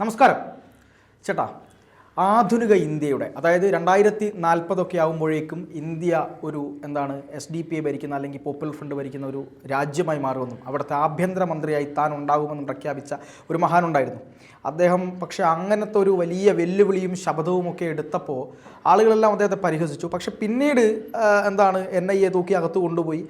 നമസ്കാരം. ചേട്ടാ ആധുനിക ഇന്ത്യയുടെ അതായത് രണ്ടായിരത്തി നാൽപ്പതൊക്കെ ആകുമ്പോഴേക്കും ഇന്ത്യ ഒരു എന്താണ് എസ് ഡി പി ഐ ഭരിക്കുന്ന അല്ലെങ്കിൽ പോപ്പുലർ ഫ്രണ്ട് ഭരിക്കുന്ന ഒരു രാജ്യമായി മാറുമെന്നും അവിടുത്തെ ആഭ്യന്തരമന്ത്രിയായി താൻ ഉണ്ടാകുമെന്നും പ്രഖ്യാപിച്ച ഒരു മഹാനുണ്ടായിരുന്നു. അദ്ദേഹം പക്ഷേ അങ്ങനത്തെ ഒരു വലിയ വെല്ലുവിളിയും ശബ്ദവും ഒക്കെ എടുത്തപ്പോൾ ആളുകളെല്ലാം അദ്ദേഹത്തെ പരിഹസിച്ചു. പക്ഷെ പിന്നീട് എന്താണ് എൻ ഐ എ തൂക്കി അകത്ത് കൊണ്ടുപോയി.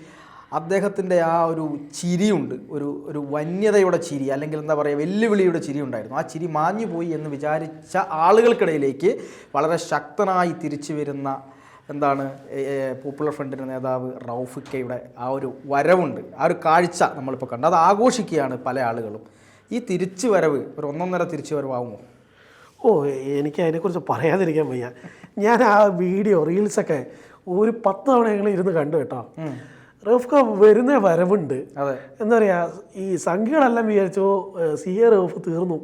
അദ്ദേഹത്തിന്റെ ആ ഒരു ചിരിയുണ്ട് ഒരു ഒരു വന്യതയുടെ ചിരി അല്ലെങ്കിൽ എന്താ പറയുക വെല്ലുവിളിയുടെ ചിരി ഉണ്ടായിരുന്നു. ആ ചിരി മാഞ്ഞു പോയി എന്ന് വിചാരിച്ച ആളുകൾക്കിടയിലേക്ക് വളരെ ശക്തനായി തിരിച്ചു വരുന്ന എന്താണ് പോപ്പുലർ ഫ്രണ്ടിന്റെ നേതാവ് റൌഫിക്കയുടെ ആ ഒരു വരവുണ്ട്. ആ ഒരു കാഴ്ച നമ്മളിപ്പോൾ കണ്ടു. അത് ആഘോഷിക്കുകയാണ് പല ആളുകളും. ഈ തിരിച്ചു വരവ് ഒരു ഒന്നൊന്നര തിരിച്ചു വരവാകുമോ ഓ എനിക്ക് അതിനെക്കുറിച്ച് പറയാതിരിക്കാൻ വയ്യ. ഞാൻ ആ വീഡിയോ റീൽസൊക്കെ ഒരു പത്ത് തവണ ഞങ്ങൾ ഇരുന്ന് കണ്ടു കേട്ടോ. റഫ്ക വരുന്ന വരവുണ്ട്. എന്താ പറയാ ഈ സംഖ്യകളെല്ലാം വിചാരിച്ചു സി എ റഫ് തീർന്നു.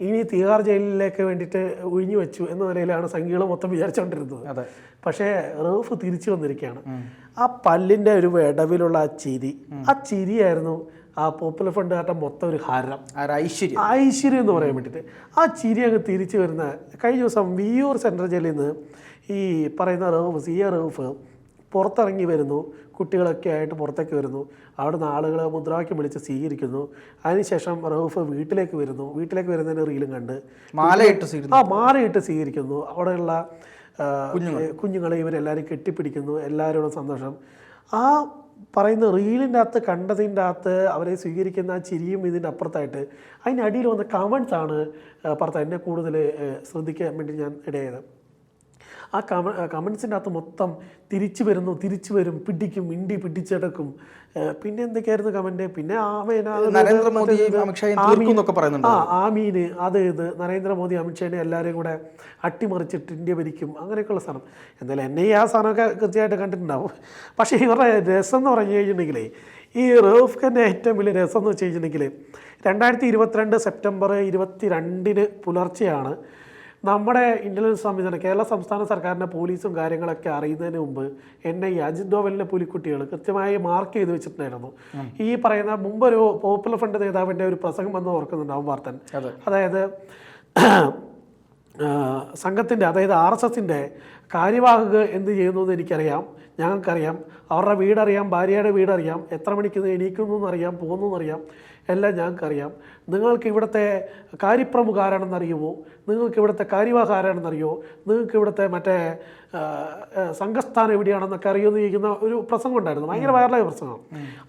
ഇനി തിഹാർ ജയിലിലേക്ക് വേണ്ടിയിട്ട് ഒഴിഞ്ഞു വെച്ചു എന്ന നിലയിലാണ് സംഖ്യകൾ മൊത്തം വിചാരിച്ചുകൊണ്ടിരുന്നത് പക്ഷേ റഫ് തിരിച്ചു വന്നിരിക്കുകയാണ്. ആ പല്ലിന്റെ ഒരു വിടവിലുള്ള ആ ചിരി. ആ ചിരിയായിരുന്നു ആ പോപ്പുലർ ഫണ്ടുകാരുടെ മൊത്തം ഒരു ഹരം. ഐശ്വര്യം. ഐശ്വര്യം എന്ന് പറയാൻ വേണ്ടിയിട്ട്. ആ ചിരി അങ്ങ് തിരിച്ചു വരുന്ന കഴിഞ്ഞ ദിവസം വിയൂർ സെൻട്രൽ ജയിലിൽ നിന്ന് ഈ പറയുന്ന റൌഫ് സി എ റൌഫ് പുറത്തിറങ്ങി വരുന്നു. കുട്ടികളൊക്കെ ആയിട്ട് പുറത്തേക്ക് വരുന്നു. അവിടുന്ന് ആളുകൾ മുദ്രാവാക്യം വിളിച്ച് സ്വീകരിക്കുന്നു. അതിനുശേഷം റൌഫ് വീട്ടിലേക്ക് വരുന്നു. വീട്ടിലേക്ക് വരുന്നതിന് റീലും കണ്ട്. മാലയിട്ട് ആ മാറിയിട്ട് സ്വീകരിക്കുന്നു. അവിടെയുള്ള കുഞ്ഞുങ്ങളെ. ഇവരെല്ലാവരും കെട്ടിപ്പിടിക്കുന്നു. എല്ലാവരോടും സന്തോഷം. ആ പറയുന്ന റീലിന്റെ അകത്ത് കണ്ടതിന്റെ അകത്ത് അവരെ സ്വീകരിക്കുന്ന ആ ചിരിയും ഇതിന്റെ അപ്പുറത്തായിട്ട് അതിന്റെ അടിയിൽ വന്ന കമൻസ് ആണ് പുറത്ത് എന്നെ കൂടുതൽ ശ്രദ്ധിക്കാൻ വേണ്ടി ഞാൻ ഇടയായത്. ആ കമ കമൻസിന്റെ അകത്ത് മൊത്തം തിരിച്ചു വരുന്നു തിരിച്ചു വരും പിടിക്കും ഇണ്ടി പിടിച്ചെടുക്കും. പിന്നെ എന്തൊക്കെയായിരുന്നു കമന്റ്? പിന്നെ ആ പറയുന്നുണ്ട്. ആ മീന് അത് ഇത് നരേന്ദ്രമോദി അമിത്ഷാനെ എല്ലാവരെയും കൂടെ അട്ടിമറിച്ചിട്ട് ഇന്ത്യ ഭരിക്കും. അങ്ങനെയൊക്കെയുള്ള സാധനം. എന്തായാലും എന്നെ ഈ ആ സാധനമൊക്കെ കൃത്യമായിട്ട് കണ്ടിട്ടുണ്ടാവും. പക്ഷേ ഇവരുടെ രസം എന്ന് പറഞ്ഞു കഴിഞ്ഞിട്ടുണ്ടെങ്കിൽ ഈ റേഫ് ഖാന്റെ ഏറ്റവും വലിയ രസം എന്ന് വെച്ച് കഴിഞ്ഞിട്ടുണ്ടെങ്കിൽ രണ്ടായിരത്തി ഇരുപത്തിരണ്ട് സെപ്റ്റംബർ ഇരുപത്തി രണ്ടിന് പുലർച്ചെയാണ് നമ്മുടെ ഇന്റലിജൻസ് സംവിധാനം കേരള സംസ്ഥാന സർക്കാരിന്റെ പോലീസും കാര്യങ്ങളൊക്കെ അറിയുന്നതിന് മുമ്പ് എൻ ഈ അജിത് ഡോവലിന്റെ പുലിക്കുട്ടികൾ കൃത്യമായി മാർക്ക് ചെയ്ത് വെച്ചിട്ടുണ്ടായിരുന്നു. ഈ പറയുന്ന മുമ്പൊരു പോപ്പുലർ ഫ്രണ്ട് നേതാവിന്റെ ഒരു പ്രസംഗം വന്ന് ഓർക്കുന്നുണ്ടാവും വാർത്തൻ. അതായത് സംഘത്തിന്റെ അതായത് ആർ എസ് എസിന്റെ കാര്യവാഹക് എന്ത് ചെയ്യുന്നു എന്ന് എനിക്കറിയാം ഞങ്ങൾക്കറിയാം. അവരുടെ വീടറിയാം ഭാര്യയുടെ വീടറിയാം എത്ര മണിക്ക് എണീക്കുന്നു എന്നറിയാം പോകുന്നു എന്നറിയാം. എല്ലാം ഞങ്ങൾക്കറിയാം. നിങ്ങൾക്ക് ഇവിടുത്തെ കാര്യപ്രമുഖ ആരാണെന്നറിയുമോ നിങ്ങൾക്ക് ഇവിടുത്തെ കാര്യവാഹ ആരാണെന്നറിയോ നിങ്ങൾക്ക് ഇവിടുത്തെ മറ്റേ സംഘസ്ഥാനം എവിടെയാണെന്നൊക്കെ അറിയുമെന്ന് ചോദിക്കുന്ന ഒരു പ്രസംഗം ഉണ്ടായിരുന്നു. ഭയങ്കര വൈറലായ പ്രസംഗം.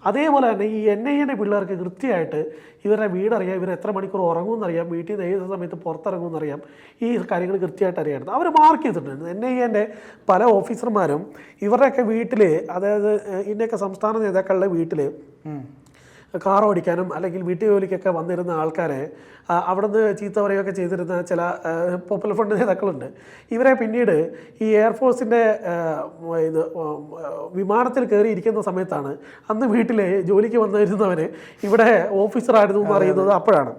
അതേപോലെ തന്നെ ഈ എൻ ഐ എന്റെ പിള്ളേർക്ക് കൃത്യമായിട്ട് ഇവരുടെ വീടറിയാം ഇവർ എത്ര മണിക്കൂർ ഉറങ്ങുമെന്നറിയാം വീട്ടിൽ നിന്ന് ഏത് സമയത്ത് പുറത്തിറങ്ങുമെന്നറിയാം ഈ കാര്യങ്ങൾ കൃത്യമായിട്ട് അറിയാമായിരുന്നു അവർ മാർക്ക് ചെയ്തിട്ടുണ്ട്. എൻ ഐ എന്റെ പല ഓഫീസർമാരും ഇവരുടെയൊക്കെ വീട്ടിൽ അതായത് ഇന്നൊക്കെ സംസ്ഥാന നേതാക്കളുടെ വീട്ടിൽ കാർ ഓടിക്കാനും അല്ലെങ്കിൽ വീട്ടു ജോലിക്കൊക്കെ വന്നിരുന്ന ആൾക്കാരെ അവിടുന്ന് ചീത്ത പറയുകയൊക്കെ ചെയ്തിരുന്ന ചില പോപ്പുലർ ഫ്രണ്ട് നേതാക്കളുണ്ട്. ഇവരെ പിന്നീട് ഈ എയർഫോഴ്സിന്റെ ഇത് വിമാനത്തിൽ കയറി ഇരിക്കുന്ന സമയത്താണ് അന്ന് വീട്ടിൽ ജോലിക്ക് വന്നിരുന്നവന് ഇവിടെ ഓഫീസറായിരുന്നു എന്ന് അറിയുന്നത് അപ്പോഴാണ്.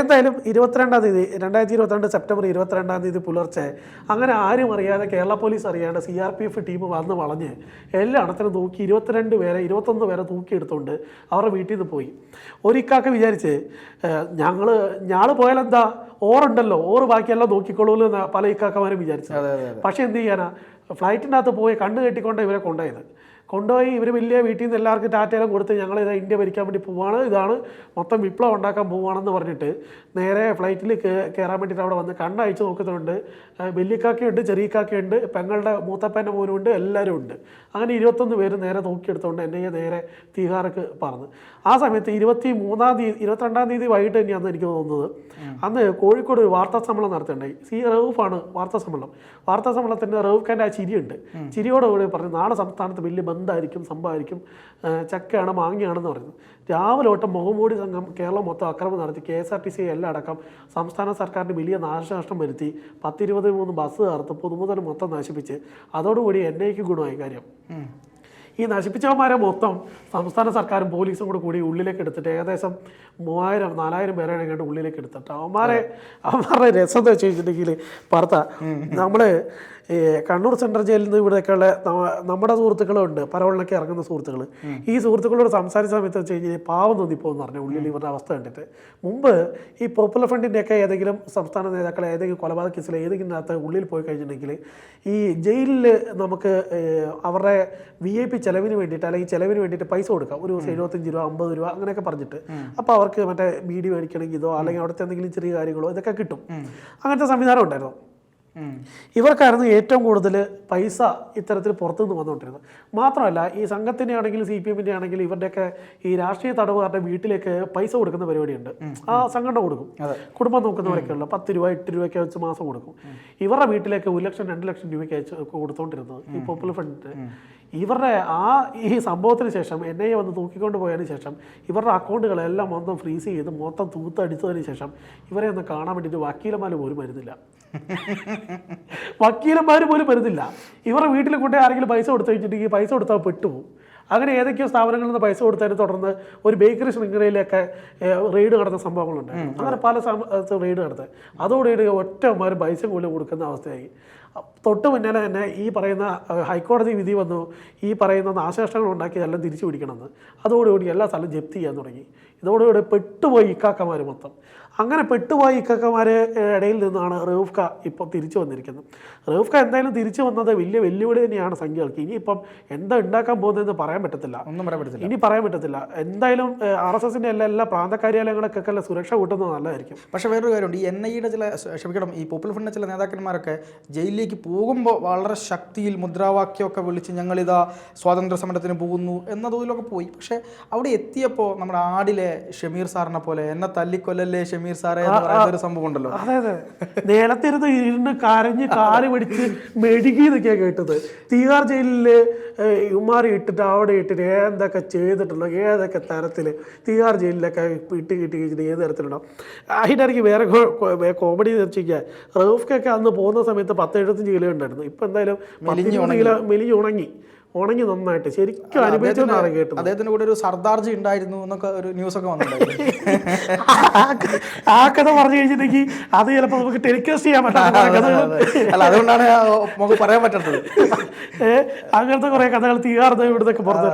എന്തായാലും ഇരുപത്തിരണ്ടാം തീയതി രണ്ടായിരത്തി ഇരുപത്തിരണ്ട് സെപ്റ്റംബർ ഇരുപത്തിരണ്ടാം തീയതി പുലർച്ചെ അങ്ങനെ ആരും അറിയാതെ കേരള പോലീസ് അറിയാണ്ട് C R P F team വന്ന് വളഞ്ഞ് എല്ലാ അണത്തിനും തൂക്കി ഇരുപത്തിരണ്ട് പേരെ ഇരുപത്തൊന്ന് പേരെ തൂക്കിയെടുത്തുകൊണ്ട് അവരുടെ വീട്ടിൽ നിന്ന് പോയി. ഒരിക്കാക്ക് വിചാരിച്ച് ഞങ്ങൾ ഞാൾ പോയാലെന്താ? ഓറുണ്ടല്ലോ. ഓറ് ബാക്കിയെല്ലാം നോക്കിക്കോളൂല്ലോ എന്ന് പല ഇക്കാക്കമാരും വിചാരിച്ചു അതെ അതെ പക്ഷേ എന്ത് ചെയ്യാനാ? ഫ്ലൈറ്റിന്റെ അകത്ത് പോയി കണ്ണ് കെട്ടിക്കൊണ്ട് ഇവരെ കൊണ്ടുപോയത്. കൊണ്ടുപോയി ഇവർ വലിയ വീട്ടിൽ നിന്ന് എല്ലാവർക്കും ടാറ്റയിലും കൊടുത്ത് ഞങ്ങൾ ഇത് ഇന്ത്യ ഭരിക്കാൻ വേണ്ടി പോവാണ്. ഇതാണ് മൊത്തം വിപ്ലവം ഉണ്ടാക്കാൻ പോവുകയാണെന്ന് പറഞ്ഞിട്ട് നേരെ ഫ്ലൈറ്റിൽ കയറാൻ വേണ്ടിയിട്ട് അവിടെ വന്ന് കണ്ണയച്ച് നോക്കുന്നുണ്ട്. വലിയക്കാക്കയുണ്ട് ചെറിയക്കാക്കയുണ്ട് പെങ്ങളുടെ മൂത്തപ്പന്റെ മോനുണ്ട് എല്ലാവരും ഉണ്ട്. അങ്ങനെ ഇരുപത്തൊന്ന് പേര് നേരെ നോക്കിയെടുത്തുകൊണ്ട് എന്നെ നേരെ തീഹാർക്ക് പറഞ്ഞു ആ സമയത്ത് ഇരുപത്തി മൂന്നാം തീയതി ഇരുപത്തിരണ്ടാം തീയതി വൈകിട്ട് തന്നെയാണെന്ന് എനിക്ക് തോന്നുന്നത്. അന്ന് കോഴിക്കോട് ഒരു വാർത്താ സമ്മേളനം നടത്തിയിട്ടുണ്ടായി സി റൌഫാണ് വാർത്താ സമ്മേളനം. വാർത്താ സമ്മേളനത്തിന്റെ റൌഫ് കന്റെ ആ ചിരിയുണ്ട്. ചിരിയോടുകൂടി പറഞ്ഞു നാളെ സംസ്ഥാനത്ത് വലിയ ബന്ധമായിരിക്കും സംഭവമായിരിക്കും ചക്കയാണ് മാങ്ങയാണെന്ന് പറയുന്നത്. രാവിലെ തൊട്ട് മുഖംമൂടി സംഘം കേരളം മൊത്തം അക്രമം നടത്തി K S R T C എല്ലാം അടക്കം സംസ്ഥാന സർക്കാരിന് വലിയ നാശനഷ്ടം വരുത്തി പത്തിരുപത് മൂന്ന് ബസ് ചേർത്ത് പുതുമുതൽ മൊത്തം നശിപ്പിച്ച് അതോടുകൂടി എൻ ഐക്ക് ഗുണമായി കാര്യം. ഈ നശിപ്പിച്ചവന്മാരെ മൊത്തം സംസ്ഥാന സർക്കാരും പോലീസും കൂടെ കൂടി ഉള്ളിലേക്ക് എടുത്തിട്ട് ഏകദേശം മൂവായിരം നാലായിരം പേരാണ് കണ്ട് ഉള്ളിലേക്ക് എടുത്തിട്ട് അവന്മാരെ അവന്മാരുടെ രസം എന്ന് വെച്ച് കഴിഞ്ഞിട്ടുണ്ടെങ്കിൽ പാർത്ത നമ്മൾ കണ്ണൂർ സെൻട്രൽ ജയിലിൽ നിന്ന് ഇവിടെയൊക്കെയുള്ള നമ്മ- നമ്മുടെ സുഹൃത്തുക്കളുണ്ട് പരവളിനൊക്കെ ഇറങ്ങുന്ന സുഹൃത്തുക്കൾ ഈ സുഹൃത്തുക്കളോട് സംസാരിച്ച സമയത്ത് വെച്ച് കഴിഞ്ഞാൽ പാവം തോന്നിപ്പോന്ന് പറഞ്ഞു ഉള്ളിൽ ഇവരുടെ അവസ്ഥ കണ്ടിട്ട്. മുമ്പ് ഈ പോപ്പുലർ ഫ്രണ്ടിന്റെയൊക്കെ ഏതെങ്കിലും സംസ്ഥാന നേതാക്കളെ ഏതെങ്കിലും കൊലപാതക കേസിൽ ഏതെങ്കിലും അകത്ത് ഉള്ളിൽ പോയി കഴിഞ്ഞിട്ടുണ്ടെങ്കിൽ ഈ ജയിലിൽ നമുക്ക് അവരുടെ വി ഐ പി ചെലവിന് വേണ്ടിയിട്ട് അല്ലെങ്കിൽ ചെലവിന് വേണ്ടിയിട്ട് പൈസ കൊടുക്കാം. ഒരു ദിവസം എഴുപത്തഞ്ച് രൂപ അമ്പത് രൂപ അങ്ങനെയൊക്കെ പറഞ്ഞിട്ട്. അപ്പോൾ അവർക്ക് മറ്റേ ബീഡി മേടിക്കണമെങ്കിൽ ഇതോ അല്ലെങ്കിൽ അവിടുത്തെ എന്തെങ്കിലും ചെറിയ കാര്യങ്ങളോ ഇതൊക്കെ കിട്ടും. അങ്ങനത്തെ സംവിധാനം ഉണ്ടായിരുന്നു. ഇവർക്കായിരുന്നു ഏറ്റവും കൂടുതൽ പൈസ ഇത്തരത്തിൽ പുറത്തുനിന്ന് വന്നുകൊണ്ടിരുന്നത്. മാത്രമല്ല ഈ സംഘത്തിന്റെ ആണെങ്കിലും സി പി എമ്മിന്റെ ആണെങ്കിലും ഇവരുടെയൊക്കെ ഈ രാഷ്ട്രീയ തടവുകാരുടെ വീട്ടിലേക്ക് പൈസ കൊടുക്കുന്ന പരിപാടിയുണ്ട്. ആ സംഘടന കൊടുക്കും. കുടുംബം നോക്കുന്നവരൊക്കെ ഉള്ളു. പത്ത് രൂപ എട്ട് രൂപയൊക്കെ വെച്ച് മാസം കൊടുക്കും. ഇവരുടെ വീട്ടിലേക്ക് ഒരു ലക്ഷം രണ്ട് ലക്ഷം രൂപയ്ക്ക് അയച്ച് കൊടുത്തോണ്ടിരുന്നത് ഈ പോപ്പുലർ ഫ്രണ്ടിന്റെ ഇവരുടെ ആ ഈ സംഭവത്തിന് ശേഷം എൻ ഐ എ വന്ന് തൂക്കിക്കൊണ്ട് പോയതിന് ശേഷം ഇവരുടെ അക്കൗണ്ടുകളെല്ലാം മൊത്തം ഫ്രീസ് ചെയ്ത് മൊത്തം തൂത്തടിച്ചതിന് ശേഷം ഇവരെ ഒന്ന് കാണാൻ വേണ്ടിയിട്ട് വക്കീലന്മാർ പോലും വരുന്നില്ല. വക്കീലന്മാർ പോലും വരുന്നില്ല. ഇവരുടെ വീട്ടിൽ കൂട്ടി ആരെങ്കിലും പൈസ കൊടുത്തു കഴിഞ്ഞിട്ടുണ്ടെങ്കിൽ പൈസ കൊടുത്താൽ പെട്ടുപോകും. അങ്ങനെ ഏതൊക്കെയോ സ്ഥാപനങ്ങളിൽ നിന്ന് പൈസ കൊടുത്തതിനെ തുടർന്ന് ഒരു ബേക്കറി ശൃംഖലയിലൊക്കെ റെയ്ഡ് നടന്ന സംഭവങ്ങളുണ്ട് അങ്ങനെ പല റെയ്ഡ് നടത്തുക അതോടുകൂടി ഒറ്റമാരും പൈസ കൂടുതൽ കൊടുക്കുന്ന അവസ്ഥയായി. തൊട്ട് മുന്നേ തന്നെ ഈ പറയുന്ന ഹൈക്കോടതി വിധി വന്നു. ഈ പറയുന്ന നാശനഷ്ടങ്ങൾ ഉണ്ടാക്കി എല്ലാം തിരിച്ചു പിടിക്കണമെന്ന്. അതോടുകൂടി എല്ലാ സ്ഥലവും ജപ്തി ചെയ്യാൻ തുടങ്ങി. ഇതോടുകൂടി പെട്ടുപോയി ഇക്കാക്കമാർ മൊത്തം. അങ്ങനെ പെട്ടുപോയ ഇക്കക്കമാരെ ഇടയിൽ നിന്നാണ് റൂഫ്ക ഇപ്പോൾ തിരിച്ചു വന്നിരിക്കുന്നത്. റൂഫ്ക എന്തായാലും തിരിച്ചു വന്നത് വലിയ വെല്ലുവിളി തന്നെയാണ് സംഖ്യകൾക്ക് ഇനിയിപ്പം എന്താ ഉണ്ടാക്കാൻ പോകുന്നതെന്ന് പറയാൻ പറ്റത്തില്ല. ഒന്നും പറയാൻ പറ്റത്തില്ല. ഇനി പറയാൻ പറ്റത്തില്ല. എന്തായാലും ആർ എസ് എസിന്റെ എല്ലാ എല്ലാ പ്രാന്ത കാര്യാലയങ്ങളൊക്കെ അല്ല സുരക്ഷ കൂട്ടുന്നത് നല്ലതായിരിക്കും. പക്ഷേ വേറൊരു കാര്യമുണ്ട്. ഈ എൻ ഐയുടെ ചില ക്ഷമിക്കണം ഈ പോപ്പുലർ ഫ്രണ്ട് ചില നേതാക്കന്മാരൊക്കെ ജയിലിലേക്ക് പോകുമ്പോൾ വളരെ ശക്തിയിൽ മുദ്രാവാക്യമൊക്കെ വിളിച്ച് ഞങ്ങളിതാ സ്വാതന്ത്ര്യ സമരത്തിന് പോകുന്നു എന്ന തോതിലൊക്കെ പോയി. പക്ഷേ അവിടെ എത്തിയപ്പോൾ നമ്മുടെ ആടിലെ ഷമീർ സാറിനെ പോലെ എന്നെ തല്ലിക്കൊല്ലല്ലേ ഷമീർ സാറേ എന്ന് പറയുന്ന ഒരു സംഭവം ഉണ്ടല്ലോ അതെ അതെ. നേരത്തിരുന്ന് ഇരുന്ന് കരഞ്ഞ് കാൽ പിടിച്ച് മെഴുകി എന്നൊക്കെയാണ് കേട്ടത്. തീഹാർ ജയിലിൽ ഇമാറി ഇട്ടിട്ട് അവിടെ ഇട്ടിട്ട് എന്തൊക്കെ ചെയ്തിട്ടുണ്ടോ ഏതൊക്കെ തരത്തിൽ തീഹാർ ജയിലിലൊക്കെ ഇട്ട് കിട്ടി കഴിഞ്ഞിട്ട് ഏത് തരത്തിലുണ്ടോ. അതിന്റെ ഇടയ്ക്ക് വേറെ കോമഡി വെച്ചാൽ റൗഫ്ക്കൊക്കെ അന്ന് പോകുന്ന സമയത്ത് പത്ത് എഴുപത്തഞ്ച് കിലോ ഉണ്ടായിരുന്നു. ഇപ്പം എന്തായാലും മെലിഞ്ഞു കിലോ മെലിഞ്ഞ് ഉണങ്ങി. ഉണങ്ങി നന്നായിട്ട് ശരിക്കും അനുഭവിച്ചെന്നാണ് കേട്ടത്. അദ്ദേഹത്തിന്റെ കൂടെ ഒരു സർദാർജി ഉണ്ടായിരുന്നു എന്നൊക്കെ ഒരു ന്യൂസ് ഒക്കെ വന്നിട്ടുണ്ടായിരുന്നു ആ കഥ പറഞ്ഞു കഴിഞ്ഞിട്ടുണ്ടെങ്കിൽ അത് ചിലപ്പോൾ നമുക്ക് ടെലികാസ്റ്റ് ചെയ്യാൻ പറ്റാത്ത അല്ല അതുകൊണ്ടാണ് നമുക്ക് പറയാൻ പറ്റാത്തത്. അങ്ങനത്തെ കുറെ കഥകൾ തീർന്ന് ഇവിടുന്നൊക്കെ പുറത്ത്.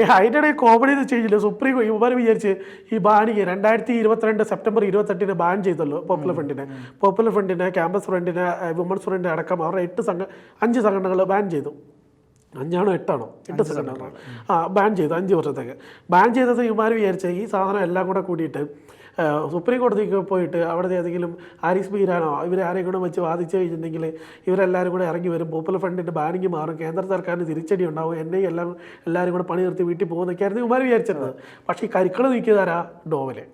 ഈ അതിന്റെ ഇടയിൽ കോമഡി എന്ന് വെച്ച് കഴിഞ്ഞാൽ സുപ്രീം ഇവർ വിചാരിച്ച് ഈ ബാനിങ് രണ്ടായിരത്തി ഇരുപത്തിരണ്ട് സെപ്റ്റംബർ ഇരുപത്തെട്ടിന് ബാൻ ചെയ്തല്ലോ പോപ്പുലർ ഫ്രണ്ടിനെ പോപ്പുലർ ഫ്രണ്ടിനെ ക്യാമ്പസ് ഫ്രണ്ടിനെ വുമൺസ് ഫ്രണ്ടിനെ അടക്കം അവരുടെ എട്ട് സംഘ അഞ്ച് സംഘടനകൾ ബാൻ ചെയ്തു. അഞ്ചാണോ എട്ടാണോ? എട്ട് സെക്കൻഡാണോ ആ ബാൻ ചെയ്തു. അഞ്ച് വർഷത്തേക്ക്. ബാൻ ചെയ്തത് ഇവന്മാർ വിചാരിച്ച ഈ സാധനം എല്ലാം കൂടെ കൂടിയിട്ട് സുപ്രീം കോടതിക്ക് പോയിട്ട് അവിടെ ഏതെങ്കിലും ആരിസ് ബീരാനോ ഇവരെ ആരെയും കൂടെ വെച്ച് വാദിച്ചു കഴിഞ്ഞിട്ടുണ്ടെങ്കിൽ ഇവരെല്ലാവരും കൂടെ ഇറങ്ങി വരും. പോപ്പുലർ ഫണ്ടിന്റെ ബാനിങ് മാറും. കേന്ദ്ര സർക്കാരിന് തിരിച്ചടി ഉണ്ടാവും. എന്നെ എല്ലാം എല്ലാവരും കൂടെ പണി നിർത്തി വീട്ടിൽ പോകുന്നൊക്കെയായിരുന്നു ഇവന്മാർ വിചാരിച്ചിരുന്നത്. പക്ഷേ ഈ കരിക്കൾ നീക്കിയതാരാ? ഡോവലെ.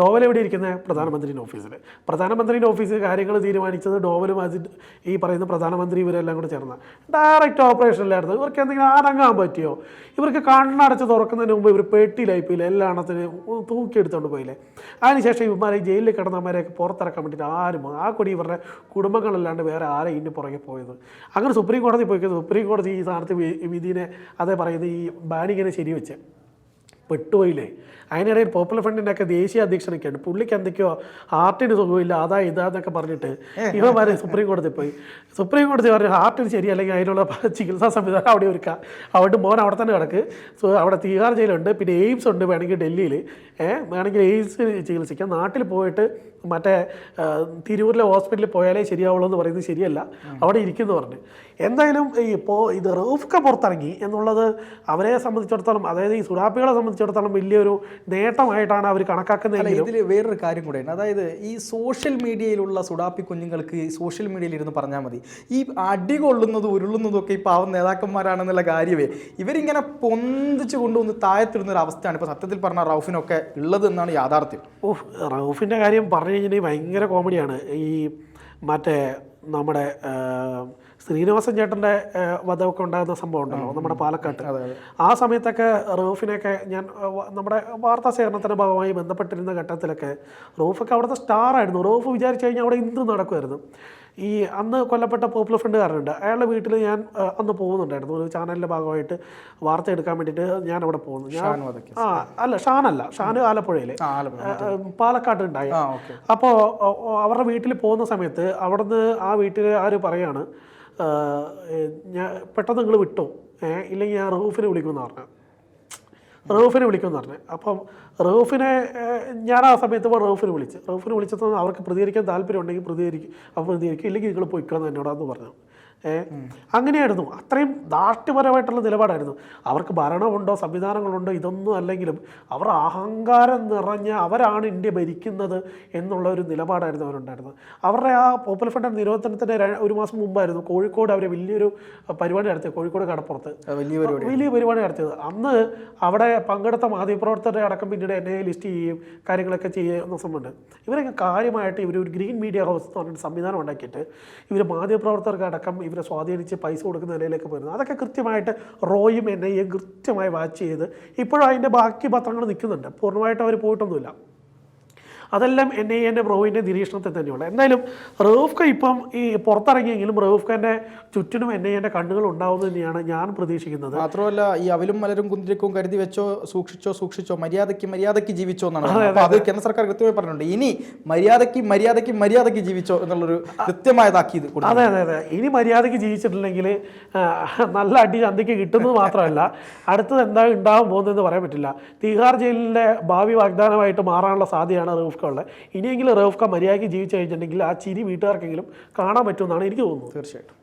ഡോവൽ എവിടെ ഇരിക്കുന്നത് പ്രധാനമന്ത്രിന്റെ ഓഫീസിൽ പ്രധാനമന്ത്രിന്റെ ഓഫീസിൽ കാര്യങ്ങൾ തീരുമാനിച്ചത് ഡോവലും അജിത് ഈ പറയുന്ന പ്രധാനമന്ത്രി ഇവരെല്ലാം കൂടെ ചേർന്ന. ഡയറക്റ്റ് ഓപ്പറേഷനിലായിരുന്നു ഇവർക്ക് എന്തെങ്കിലും ആരങ്ങാൻ പറ്റിയോ? ഇവർക്ക് കണ്ണടച്ച് തുറക്കുന്നതിന് മുമ്പ് ഇവർ പെട്ടിയിലായി പോയില്ല എല്ലാ എണ്ണത്തിനും തൂക്കിയെടുത്തോണ്ട് പോയില്ലേ? അതിനുശേഷം ഇവന്മാരെ ജയിലിൽ കിടന്നവന്മാരെയൊക്കെ പുറത്തിറക്കാൻ വേണ്ടിയിട്ട് ആരും. ആ കൊടി ഇവരുടെ കുടുംബങ്ങളല്ലാണ്ട് വേറെ ആരെ ഇതിന്റെ പുറകെ പോയത് അങ്ങനെ സുപ്രീം കോടതി പോയി സുപ്രീം കോടതി ഈ സ്ഥാനത്ത് വിധിനെ അതേ പറയുന്നത് ഈ ബാനിങ്ങിനെ ശരിവെച്ച് പെട്ടുപോയില്ലേ? അതിനിടയിൽ പോപ്പുലർ ഫ്രണ്ടിന്റെ ഒക്കെ ദേശീയ അധ്യക്ഷനൊക്കെയാണ് പുള്ളിക്ക് എന്തൊക്കെയോ ഹാർട്ടിന് സുഖമില്ല അതാ ഇതാന്നൊക്കെ പറഞ്ഞിട്ട് ഇവന്മാരെ സുപ്രീം കോടതി പോയി. സുപ്രീം കോടതി പറഞ്ഞു ഹാർട്ടിന് ശരി അല്ലെങ്കിൽ അതിനുള്ള ചികിത്സാ സംവിധാനം അവിടെ ഒരുക്കുക അവിടെ മോൻ അവിടെ തന്നെ കിടക്ക്. സോ അവിടെ തീഹാർ ജയിലുണ്ട് പിന്നെ എയിംസ് ഉണ്ട് വേണമെങ്കിൽ ഡൽഹിയിൽ വേണമെങ്കിൽ എയിംസ് ചികിത്സിക്കാം. നാട്ടിൽ പോയിട്ട് മറ്റേ തിരൂരിലെ ഹോസ്പിറ്റലിൽ പോയാലേ ശരിയാവുള്ളൂ എന്ന് പറയുന്നത് ശരിയല്ല. അവിടെ ഇരിക്കുന്നു പറഞ്ഞു. എന്തായാലും ഈ ഇപ്പോൾ ഇത് റൂഫ്ക പുറത്തിറങ്ങി എന്നുള്ളത് അവരെ സംബന്ധിച്ചിടത്തോളം അതായത് ഈ സുഡാപ്പികളെ സംബന്ധിച്ചിടത്തോളം വലിയൊരു നേട്ടമായിട്ടാണ് അവർ കണക്കാക്കുന്നത് ഇതിൽ വേറൊരു കാര്യം കൂടെ അതായത് ഈ സോഷ്യൽ മീഡിയയിലുള്ള സുഡാപ്പി കുഞ്ഞുങ്ങൾക്ക് സോഷ്യൽ മീഡിയയിൽ ഇരുന്ന് പറഞ്ഞാൽ മതി. ഈ അടി കൊള്ളുന്നതും ഉരുളുന്നതും ഒക്കെ ഈ പാവം നേതാക്കന്മാരാണെന്നുള്ള കാര്യമേ ഇവരിങ്ങനെ പൊന്തിച്ച് കൊണ്ടുവന്ന് താഴത്തിടുന്ന ഒരു അവസ്ഥയാണ് ഇപ്പോൾ സത്യത്തിൽ പറഞ്ഞ റൌഫിനൊക്കെ ഉള്ളതെന്നാണ് യാഥാർത്ഥ്യം. ഓഹ് റൌഫിന്റെ കാര്യം പറഞ്ഞു കഴിഞ്ഞിട്ടുണ്ടെങ്കിൽ ഭയങ്കര കോമഡിയാണ്. ഈ മറ്റേ നമ്മുടെ ശ്രീനിവാസൻ ചേട്ടന്റെ വധമൊക്കെ ഉണ്ടാകുന്ന സംഭവം ഉണ്ടല്ലോ നമ്മുടെ പാലക്കാട്ട്. ആ സമയത്തൊക്കെ റൂഫിനെയൊക്കെ ഞാൻ നമ്മുടെ വാർത്താ സേവനത്തിന്റെ ഭാഗമായി ബന്ധപ്പെട്ടിരുന്ന ഘട്ടത്തിലൊക്കെ റൂഫൊക്കെ അവിടുത്തെ സ്റ്റാർ ആയിരുന്നു റൂഫ് വിചാരിച്ചു കഴിഞ്ഞാൽ അവിടെ എന്ത് നടക്കുമായിരുന്നു? ഈ അന്ന് കൊല്ലപ്പെട്ട പോപ്പുലർ ഫ്രണ്ട്കാരനുണ്ട് അയാളുടെ വീട്ടിൽ ഞാൻ അന്ന് പോകുന്നുണ്ടായിരുന്നു. ഒരു ചാനലിന്റെ ഭാഗമായിട്ട് വാർത്ത എടുക്കാൻ വേണ്ടിയിട്ട് ഞാൻ അവിടെ പോകുന്നു. ഞാൻ ഷാൻ. ആ അല്ല ഷാനല്ല ഷാന് ആലപ്പുഴയിൽ പാലക്കാട് ഉണ്ടായി അപ്പോൾ അവരുടെ വീട്ടിൽ പോകുന്ന സമയത്ത് അവിടുന്ന് ആ വീട്ടിൽ ആര് പറയാണ് ഞാൻ പെട്ടെന്ന് നിങ്ങൾ വിട്ടോ. ഏഹ് ഇല്ലെങ്കിൽ ഞാൻ റൂഫിനെ വിളിക്കുമെന്ന് പറഞ്ഞു. റൂഫിനെ വിളിക്കുമെന്ന് പറഞ്ഞു. അപ്പം റൂഫിനെ ഞാൻ ആ സമയത്ത് റൂഫിനെ വിളിച്ച്. റൂഫിനെ വിളിച്ചപ്പോൾ അവർക്ക് പ്രതികരിക്കാൻ താല്പര്യം ഉണ്ടെങ്കിൽ പ്രതികരിക്കും. അപ്പോൾ പ്രതികരിക്കും. ഇല്ലെങ്കിൽ നിങ്ങൾ പോയിക്കണം എന്നോടാന്ന് പറഞ്ഞു. അങ്ങനെയായിരുന്നു. അത്രയും ദാഷ്ട്യപരമായിട്ടുള്ള നിലപാടായിരുന്നു. അവർക്ക് ഭരണമുണ്ടോ സംവിധാനങ്ങളുണ്ടോ ഇതൊന്നും അല്ലെങ്കിലും അവർ അഹങ്കാരം നിറഞ്ഞ അവരാണ് ഇന്ത്യ ഭരിക്കുന്നത് എന്നുള്ള ഒരു നിലപാടായിരുന്നു അവരുണ്ടായിരുന്നത്. അവരുടെ ആ പോപ്പുലർ ഫ്രണ്ട് നിരോധനത്തിന് ഒരു മാസം മുമ്പായിരുന്നു കോഴിക്കോട് അവർ വലിയൊരു പരിപാടി നടത്തിയത് കോഴിക്കോട് കടപ്പുറത്ത്. വലിയ പരിപാടി വലിയ പരിപാടി നടത്തിയത്. അന്ന് അവിടെ പങ്കെടുത്ത മാധ്യമപ്രവർത്തകരുടെ അടക്കം പിന്നീട് എന്നെ ലിസ്റ്റ് ചെയ്യുകയും കാര്യങ്ങളൊക്കെ ചെയ്യുന്ന സമയമുണ്ട് ഇവരൊക്കെ കാര്യമായിട്ട് ഇവർ ഒരു ഗ്രീൻ മീഡിയ ഹൗസ് എന്ന് പറഞ്ഞൊരു സംവിധാനം ഉണ്ടാക്കിയിട്ട് ഇവർ മാധ്യമപ്രവർത്തകർക്ക് അടക്കം ഇവരെ സ്വാധീനിച്ച് പൈസ കൊടുക്കുന്ന നിലയിലേക്ക് പോയിരുന്നു. അതൊക്കെ കൃത്യമായിട്ട് റോയും എൻ ഐ എയും കൃത്യമായി വാച്ച് ചെയ്ത് ഇപ്പോഴും അതിന്റെ ബാക്കി പത്രങ്ങൾ നിൽക്കുന്നുണ്ട്. പൂർണമായിട്ട് അവർ പോയിട്ടൊന്നുമില്ല. അതെല്ലാം എൻ ഐ എന്റെ ബ്രോവിന്റെ നിരീക്ഷണത്തിൽ തന്നെയുള്ള. എന്തായാലും റൂഫ്ക ഇപ്പം ഈ പുറത്തിറങ്ങിയെങ്കിലും റൂഫ്ഖന്റെ ചുറ്റിനും എൻ ഐ എന്റെ കണ്ണുകൾ ഉണ്ടാവും തന്നെയാണ് ഞാൻ പ്രതീക്ഷിക്കുന്നത്. മാത്രമല്ല ഈ അവലും മലരും കുന്തിരിക്കും കരുതി വെച്ചോ സൂക്ഷിച്ചോ സൂക്ഷിച്ചോ മര്യാദയ്ക്ക് മര്യാദയ്ക്ക് ജീവിച്ചോ എന്നാണ് അത് കേന്ദ്ര സർക്കാർ കൃത്യമായി പറഞ്ഞിട്ടുണ്ട്. ഇനി മര്യാദയ്ക്ക് മര്യാദയ്ക്ക് മര്യാദയ്ക്ക് ജീവിച്ചോ എന്നുള്ളൊരു കൃത്യമായ താക്കീത് അതെ അതെ അതെ. ഇനി മര്യാദയ്ക്ക് ജീവിച്ചിട്ടില്ലെങ്കിൽ നല്ല അടി ചന്തയ്ക്ക് കിട്ടുന്നത് മാത്രമല്ല അടുത്തത് എന്താ ഉണ്ടാകാൻ പോകുന്നതെന്ന് പറയാൻ പറ്റില്ല. തീഹാർ ജയിലിന്റെ ഭാവി വാഗ്ദാനമായിട്ട് മാറാനുള്ള സാധ്യതയാണ് റൂഫ്ക ഉള്ളത് ഇനിയെങ്കിലും റൂഫ്ക മര്യാദയ്ക്ക് ജീവിച്ചു കഴിഞ്ഞിട്ടുണ്ടെങ്കിൽ ആ ചിരി വീട്ടുകാർക്കെങ്കിലും കാണാൻ പറ്റുമെന്നാണ് എനിക്ക് തോന്നുന്നത്. തീർച്ചയായിട്ടും.